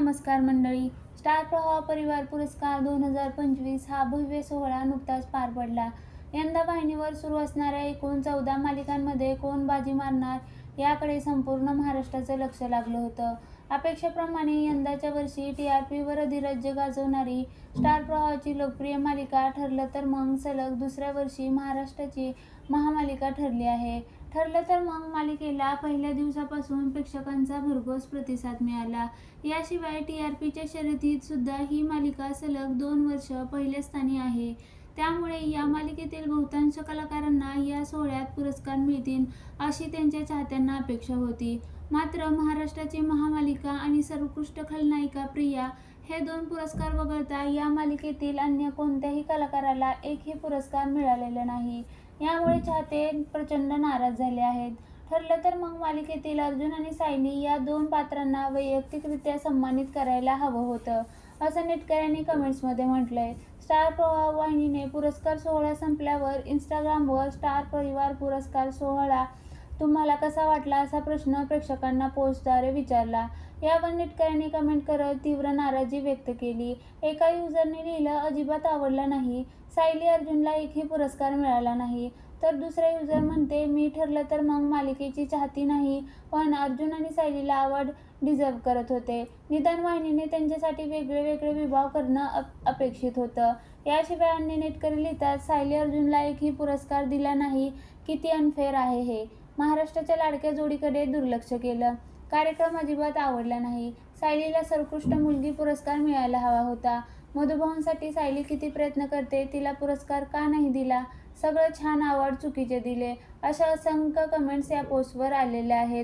नमस्कार मंडळी. स्टार प्रवाह परिवार पुरस्कार दोन हजार पंचवीस हा भव्य सोहळा नुकताच पार पडला. यंदा वाहिनीवर सुरू असणाऱ्या एकूण चौदा मालिकांमध्ये कोण बाजी मारणार? याकडे संपूर्ण महाराष्ट्राचं लक्ष लागलं होतं. अपेक्षेप्रमाणे यंदाच्या वर्षी टी आर पीवर अधिराज्य गाजवणारी स्टार प्रवाहाची लोकप्रिय मालिका ठरलं तर मग सलग दुसऱ्या वर्षी महाराष्ट्राची महामालिका ठरली आहे. ठरलं तर मग मालिकेला पहिल्या दिवसापासून प्रेक्षकांचा भरघोस प्रतिसाद मिळाला. याशिवाय टी आर पीच्या शर्यतीत सुद्धा ही मालिका सलग दोन वर्ष पहिल्या स्थानी आहे. त्यामुळे या मालिकेतील बहुतांश कलाकारांना या सोहळ्यात पुरस्कार मिळतील अशी त्यांच्या चाहत्यांना अपेक्षा होती. मात्र महाराष्ट्राची महामालिका आणि सर्वोत्कृष्ट खलनायिका प्रिया हे दोन पुरस्कार वगळता या मालिकेतील अन्य कोणत्याही कलाकाराला एकही पुरस्कार मिळालेला नाही. यामुळे चाहते प्रचंड नाराज झाले आहेत. ठरलं तर मग मालिकेतील अर्जुन आणि सायली या दोन पात्रांना वैयक्तिकरित्या सन्मानित करायला हवं होतं. असं नेटकऱ्यांनी कमेंट्समध्ये म्हटलंय. स्टार प्रवाह वाहिनीने पुरस्कार सोहळा संपल्यावर इंस्टाग्रामवर स्टार परिवार पुरस्कार सोहळा तुम्हाला कसा वाटला असा प्रश्न प्रेक्षकांना पोस्टद्वारे विचारला. यावर नेटकऱ्यांनी कमेंट करत तीव्र नाराजी व्यक्त केली. एका युजरने लिहिलं अजिबात आवडला नाही. सायली अर्जुनला एकही पुरस्कार मिळाला नाही. तर दुसरा युजर म्हणते मी ठरलं तर मग मालिकेची चाहती नाही. पण अर्जुन आणि सायलीला आवड डिझर्व करत होते. निदान वाहिनीने त्यांच्यासाठी वेगळे वेगळे विभाग करणं अप अपेक्षित होतं. याशिवाय अन्य नेटकरी लिहितात सायली अर्जुनला एकही पुरस्कार दिला नाही. किती अनफेअर आहे हे. महाराष्ट्राच्या लाडक्या जोडीकडे दुर्लक्ष केलं. कार्यक्रम अजिबात आवडला नाही. सायलीला सर्वोत्कृष्ट मुलगी पुरस्कार मिळायला हवा होता. मधुभाऊंसाठी सायली किती प्रयत्न करते तिला पुरस्कार का नाही दिला? सगळं छान आवड चुकीचे दिले. अशा असंख्य कमेंट्स या पोस्टवर आलेल्या आहेत.